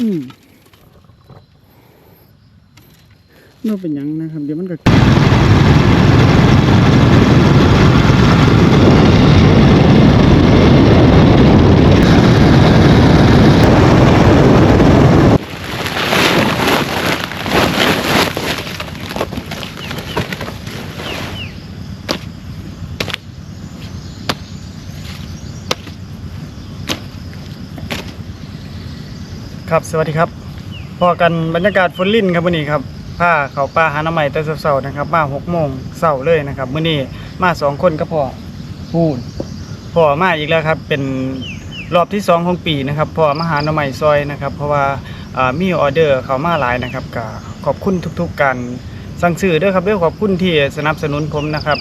อืมน่าเป็นยังนะครับ เดี๋ยวมันก็ ครับสวัสดีครับพอกันบรรยากาศฝนลิ่นครับวันนี้ครับผ้าเขาป่าหาหน้ำใหม่แต่เสาๆนะครับ มาหกโมงเสาเลยนะครับมื้อนี้มาสองคนก็พอพูดพอมาอีกแล้วครับเป็นรอบที่สองของปีนะครับพอมาหาหน้ำใหม่ซอยนะครับ เพราะว่าอ่ามีออเดอร์เขามาหลายนะครับก็ขอบคุณทุกๆการสั่งซื้อด้วยครับด้วยขอบคุณที่สนับสนุนผมนะครับ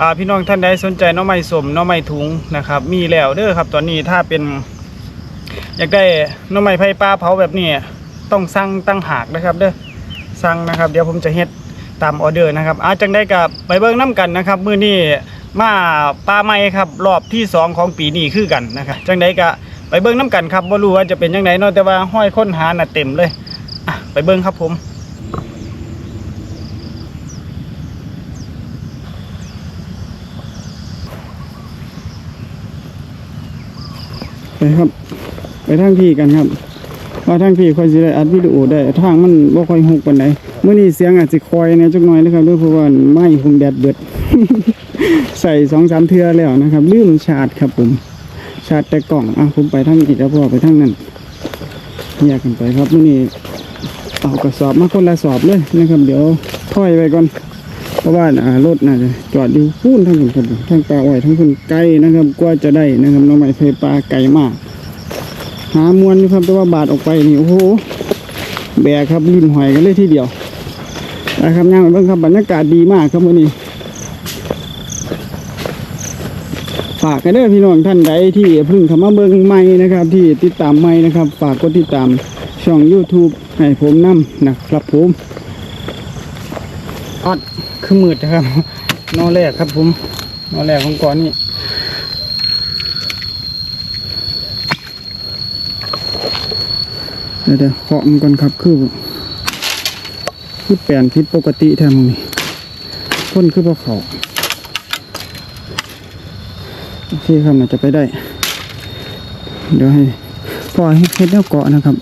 อ่าพี่น้องท่านใดสนใจหน้ำใหม่สมหน้ำใหม่ถุงนะครับ มีแล้วเด้อครับ ตอนนี้ถ้าเป็น อยากได้น้ำไม้ไผ่ปลาเผาแบบนี้ต้องสั่งตั้งหากนะครับ เด้อสั่งนะครับ เดี๋ยวผมจะเฮ็ดตามออเดอร์นะครับอาจังได้กับไปเบิ่งน้กันนะครับมื้อนี้มาปลาไม้ครับรอบที่สองของปีนี้คือกันนะครับจังได้ก็ไปเบิ่งน้กันครับบ่รู้ว่าจะเป็นจังไดเนาะแต่ว่าห้อยค้นหาน่ะเต็มเลยอะไปเบิ่งครับผมไปครับ ทางพี่กันครับว่าทางพี่ค่อยสิได้อัดวิดีโอได้ทางมันบ่ค่อยฮุกปานใดมื้อนี้เสียงอาจสิคอยแน่จักหน่อยนะครับด้วยเพราะว่าไม้ผมแดดเบิด ใส่2-3เทื่อแล้วนะครับลืมชาร์จครับผม ชาร์จแต่กล่องอะผมไปทางนี้แล้วพอไปทางนั้นแยกกันไปครับมื้อนี้เอากระสอบมาคนละสอบเลยนะครับ เดี๋ยวถอยไปก่อน เพราะว่าอ่ารถน่าจะจอดอยู่พูนทั้งคนทั้งปลาอ้อยทั้งคนไกลนะครับกว่าจะได้นะครับน้องใหม่เคยปลาไกลมาก หามวนอยู่ครับแต่ว่าบาดออกไปนี่โอ้โหแบกครับลิ้นหอยกันเลยทีเดียวนะครับย่างไปเบิ่งครับบรรยากาศดีมากครับวันนี้ ฝากกันเด้อพี่น้องท่านใดที่เพิ่งเข้ามาเบิ่งใหม่นะครับ ที่ติดตามใหม่นะครับ ฝากกดติดตามช่อง YouTube ให้ผมนํนะครับผมออดคือมืดนะครับนอแรกครับผมนอแรกของก่อนนี่ ดี๋ยวเดี๋ยวเคาะมันก่อนครับคือคือแปลนผิดปกติแท้มึงนี่พ่นคือพวกเขาโอเคครับน่าจะไปได้ เดี๋ยวให้พอให้เฮ็ดแล้วเกาะนะครับ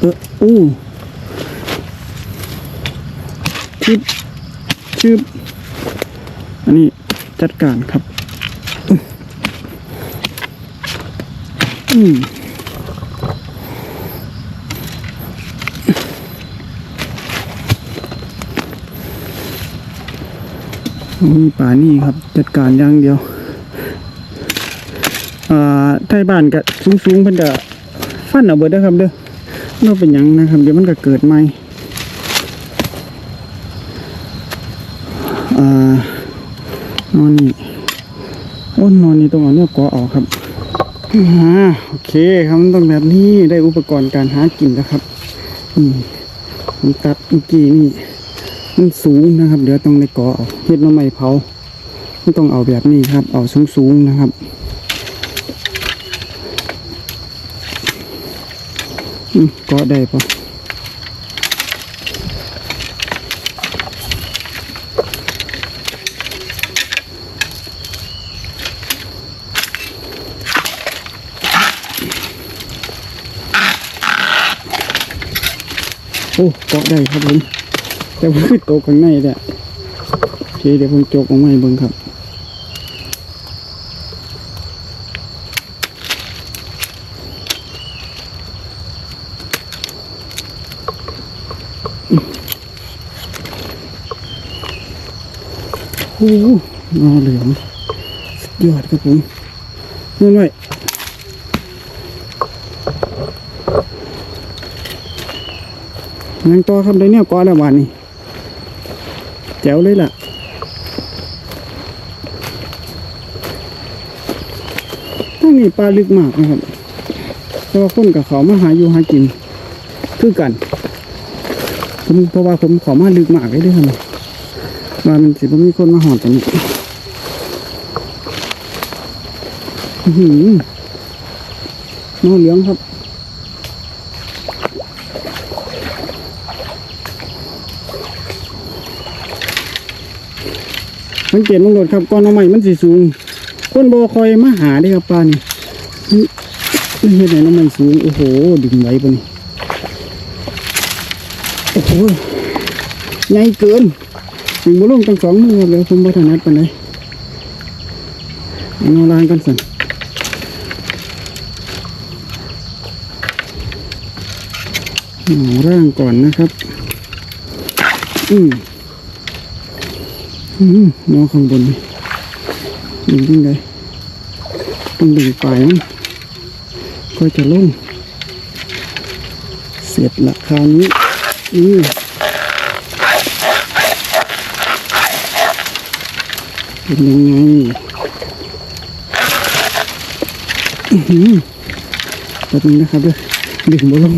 เอออู้ชิบชิบอันนี้จัดการครับ มีป่านี่ครับ จัดการอย่างเดียวอ่าไทยบ้านก็สูงๆเพิ่นก็ฟันเอาเบิดเด้อครับเด้อเนาเป็นหยังนะครับ เดี๋ยวมันก็เกิดใหม่อ่านอนนี่โอ้นนอนนี่ต้องเอาเนี่ยเกาะออกครับ อ่าโอเคครับมันต้องแบบนี้ได้อุปกรณ์การหากินแล้วครับนี่ผมตัดเมื่อกี้นี่มันสูงนะครับ เดี๋ยวต้องได้ก่อเอาเฮ็ดน้ำไม้เผาไม่ต้องเอาแบบนี้ครับ เอาสูงๆนะครับก็ได้ปะ โอ้เกาะได้ครับผมแต่ว่าคือโตข้างในแหละโอเคเดี๋ยวผมโจกออกมาให้เบิ่งครับโอ้โหงอเหลืองสุดยอดครับผมนู่นไว้ ยังต่อครับได้เนี่ยก่อนแล้ววันนี้แจ๋วเลยล่ะทั้งนี้ปลาลึกมากนะครับเพราะว่าคนกับเขามาหาอยู่หากินคือกัน ผมเพราะว่าผมขอมาลึกมากเลยด้วยครับว่ามันสิบมีคนมาหอดตรงนี้อื้อหือนอเหลืองครับ สังเกตมังโดดครับก้อนน้ำใหม่มันสีสูงคนบอคอยมาหาได้ครับปลานี่นี่นี่เห็นไหนน้ำมันสูงโอ้โหดึงไว้ปะนี่โอ้โหใหญ่เกินดึงมาลงตั้งสองมือเลยผมบ่ถนัดปานใดเอนลางกันสั่นเอร่างก่อนนะครับ อืมอืม นอนข้างบนนี่ดึงยังไงต้องดึงปลายมันก็จะลง เสร็จละคราวนี้นี่เป็นยังไงอือหือแป๊บนึงนะครับเด้อดึงบ่ลง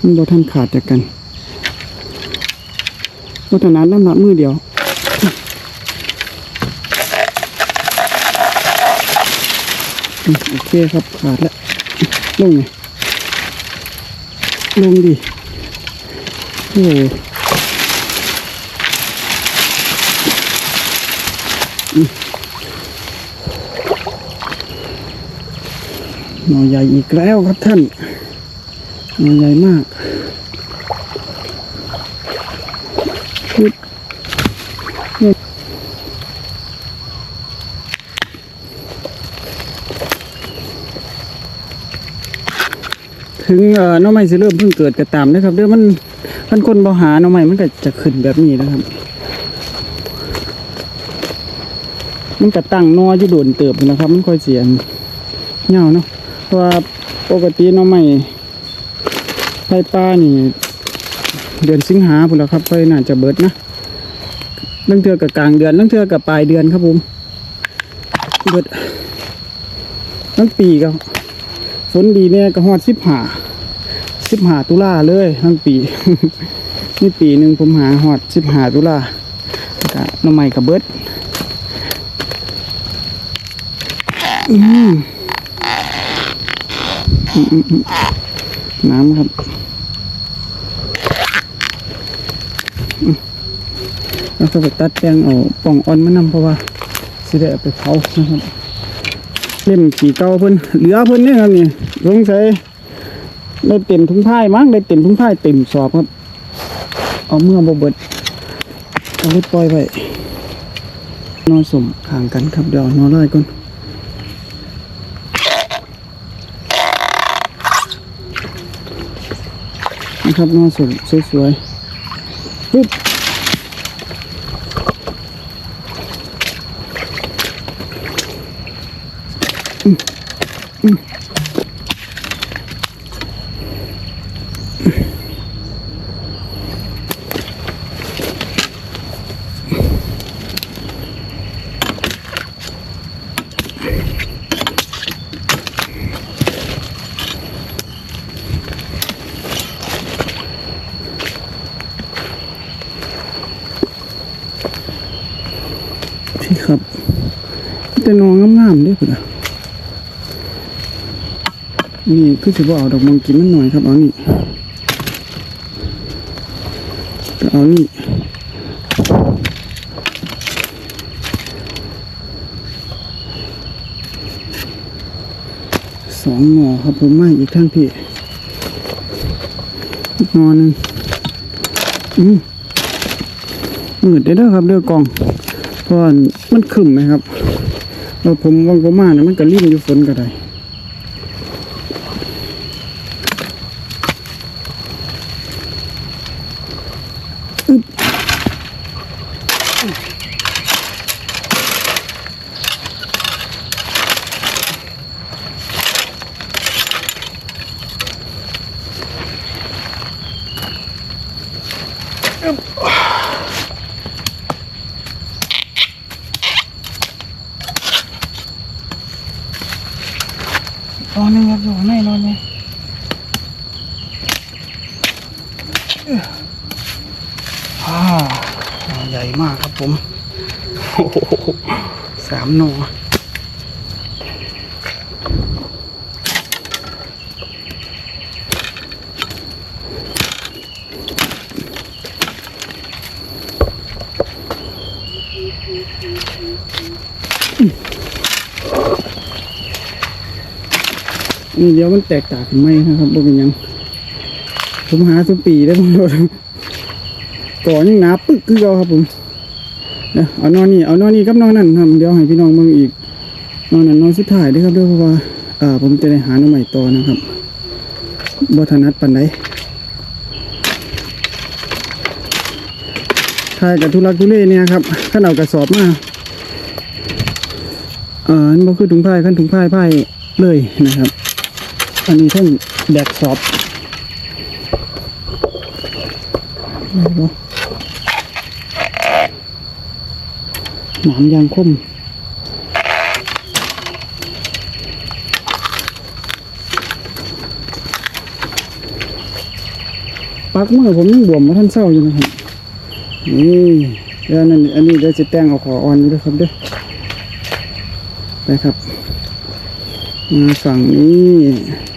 มันบ่ทันขาดจากกันวัฒนาน้ำหนักมือเดียว อืม โอเคครับขาดแล้วลงไงลงดิโอ้อืมหน่อใหญ่อีกแล้วครับท่านหน่อใหญ่มากปึ๊บเนี่ย ถึงเอ่อน้องใหม่สิเริ่มเพิ่งเกิดกระตามนะครับเดี๋ยวมันมันคนบ่หาน้องใหม่มันก็จะขึ้นแบบนี้นะครับมันก็ตั้งนออยู่โดนเติบนะครับ มันค่อยเสียงเงาเนาะเพราะว่าปกติน้องใหม่ไฟป้านี่ เดือนสิงหาพุ่นล้วครับค่อยน่าจะเบิดนะลังเทือกับกลางเดือนลังเทือกับปลายเดือนครับผมเบิดทั้งปีก็ฝนดีเนี่ยก็ฮอดสิบหา สิบหาตุลาเลยทั้งปี นี่ปีหนึ่งผมหาฮอดสิบหาตุลาก็น้ำใหม่กับเบิดน้ำครับแล้วก็ไปตัดแปลงเอาป่องอ่อนมานำเพราะว่าสิได้ไปเผานะครับเล่มขี่เก่าเพิ่นเหลือเพิ่นนี่ครับนี่สงสัย ได้เต็มทุ่งท้ายมั้งได้เต็มทุ่งท้ายเต็มสอบครับ เอาเมื่อบเบิดเอาไว้ปล่อยไปนอนสมข่างกันครับเดี๋ยวนอนไล่ก่อนนะครับนอนสวยสวยๆปึ๊บ แต่นอนงามๆเด้วยพุ่นอะนี่คือสิบ่เอาดอกมังกินมันหน่อยครับเอานี่ก็เอานี่สองหน่อครับผมไม่อีกทั้งพี่อีกหนอหนึ่งอืมมืดได้เด้อครับเด้อกองเพราะมันขึ้นไหมครับ เราผมวังก็มาเนี่ยมันก็ลิ่มอยู่ฝนก็ได้ ใหญ่มากครับผมสามหนอนี่เดี๋ยวมันแตกต่างกไหมนะครับบ่เป็นยัง ผมหาทุกปีแล้วผมโดน ก่อนยังหนาปึ๊กคือเราครับผมเดี๋ยเอานอนนี่เอานอนนี่กับนอนนั่นครับเดี๋ยวให้พี่น้องมึงอีกนอนนั่นนอนสุดท้ายด้วยครับเด้วยเพราะว่าอ่าผมจะได้หาหน้องใหม่ต่อนะครับบ่ถนัดปันใดถ่ายกับทุลักทุเลเนี่ยครับขั้นเอากระสอบมาอ่าอันบ่คือถุงผ้าขั้นถุงผ้าผ้าเลยนะครับ อันนี้ท่านแบกสอบอะไรวะ หนามยางคมปักเมื่อผมยังบวมมาท่านเศร้าอยู่นะครับนี่แล้วนั่นอันนี้เดี๋ยวจะแต่งเอาขออ่อนอยู่ด้วยครับเด้อไปครับมาฝั่งนี้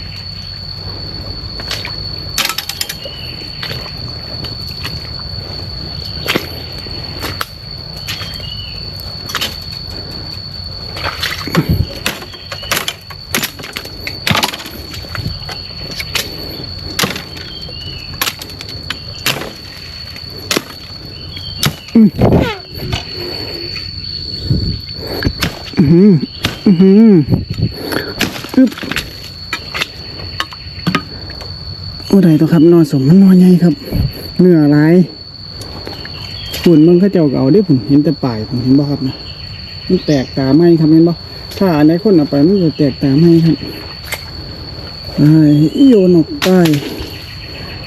อือหืออึ๊บโอ้ได้ตัวครับนอนสมมันนอนใหญ่ครับเนื้อหลายฝุ่นมันเขาเจ้าก็เอาได้ผมเห็นแต่ปลายผมเห็นบ่ครับนะมันแตกตาไหมครับเห็นบ่ถ้าอันไหนคนเอาไปมันจะแตกตาไหมครับไอ้โยนออกไป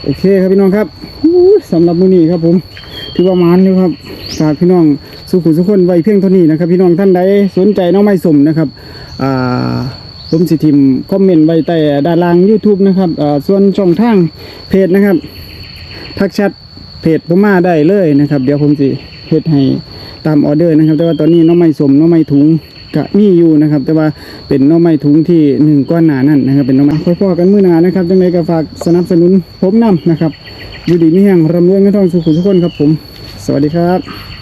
โอเคครับพี่น้องครับสำหรับมื้อนี้ครับผม ถือว่ามานอยู่ครับฝากพี่น้องสุขุสุขคนไว้เพียงเท่านี้นะครับ พี่น้องท่านใดสนใจน้องไม้สมนะครับอ่าผมสิทิมคอมเมนต์ไว้ใต้ด้านล่าง YouTube นะครับอ่าส่วนช่องทางเพจนะครับทักแชทเพจผมมาได้เลยนะครับ เดี๋ยวผมสิเฮ็ดให้ตามออเดอร์นะครับ แต่ว่าตอนนี้น้องไม้สมน้องไม้ถุงก็มีอยู่นะครับ แต่ว่าเป็นน้องไม้ถุงที่หนึ่งก้อนหนานั่นนะครับ เป็นน้องไม้พ่อๆกันมื้อหนานะครับจังไดก็ฝากสนับสนุนผมนํนะครับ อยู่ดีไม่แห่งรำรวยเงินทองสุขุทุกคนครับผม สวัสดีครับ